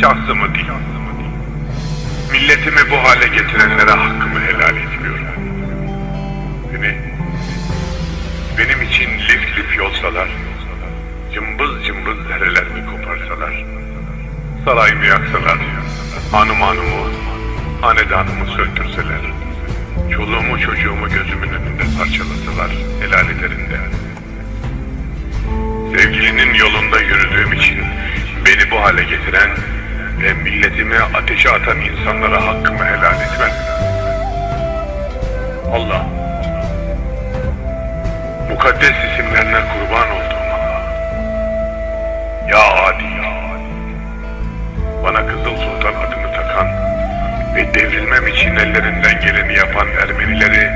şahsımı değil, milletimi bu hale getirenlere hakkımı helal etmiyorum. Beni, benim için lif lif yolsalar, cımbız cımbız derelerimi koparsalar, sarayımı yaksalar, hanım hanımı, hanedanımı söndürseler, çoluğumu çocuğumu gözümün önünde parçalasalar, helal ederim de. Sevgilinin yolunda yürüdüğüm için beni bu hale getiren ve milletimi ateşe atan insanlara hakkımı helal etmem. Allah, mukaddes isimlerine kurban olduğum Allah. Ya Adi, bana Kızıl Sultan adını takan ve devrilmem için ellerinden geleni yapan Ermenileri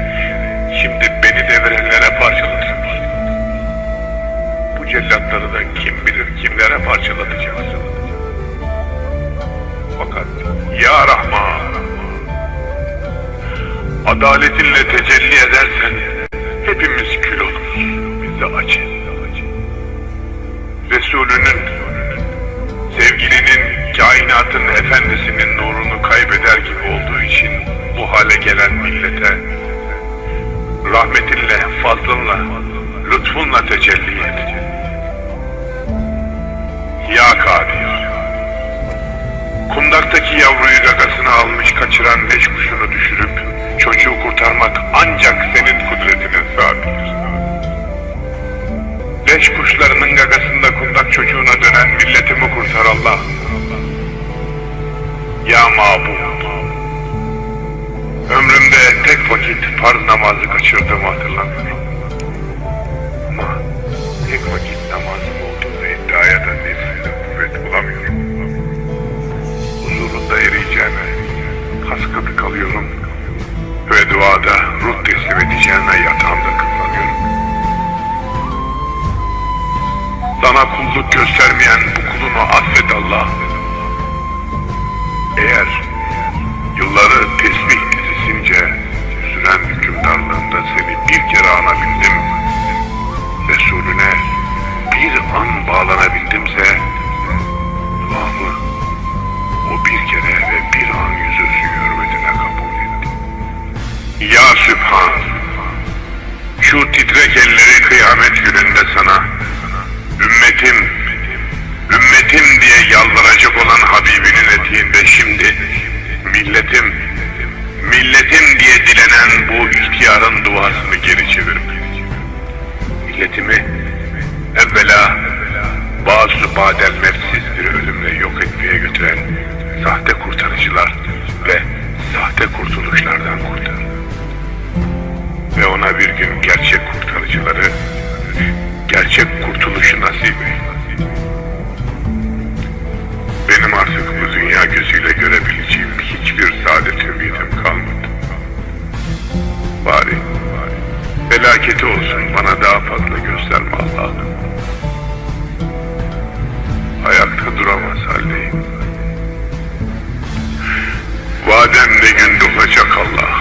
şimdi beni devirenlere parçalatın. Bu cellatları da kim bilir kimlere parçalatacaksın. Adaletinle tecelli edersen hepimiz kül oluruz. Biz de acı. Resulünün, sevgilinin, kainatın efendisinin nurunu kaybeder gibi olduğu için bu hale gelen millete rahmetinle, fazlınla, lütfunla tecelli et. Ya Kadir, kundaktaki yavruyu gagasına almış kaçıran leş kuşunu düşürüp vakit farz namazı kaçırdığımı hatırlamıyorum. Ama tek vakit namazım olduğunu iddiaya da nefsine kuvvet bulamıyorum. Huzurunda eriyeceğime kaskatı kalıyorum ve duada ruh teslim edeceğime yatağımda kıvranıyorum. Sana kulluk göstermeyen bu kulunu affet Allah. Eğer yılları şu titrek elleri kıyamet gününde sana, ümmetim, ümmetim diye yalvaracak olan Habibinin eteğinde şimdi, milletim, milletim diye dilenen bu ihtiyarın duasını geri çevirin. Milletimi evvela bazı badel nefsiz bir ölümle yok etmeye götüren sahte kurtarıcılar gösterme Allah'ım. Ayakta duramaz haldeyim. Vadem ne gün dolacak Allah.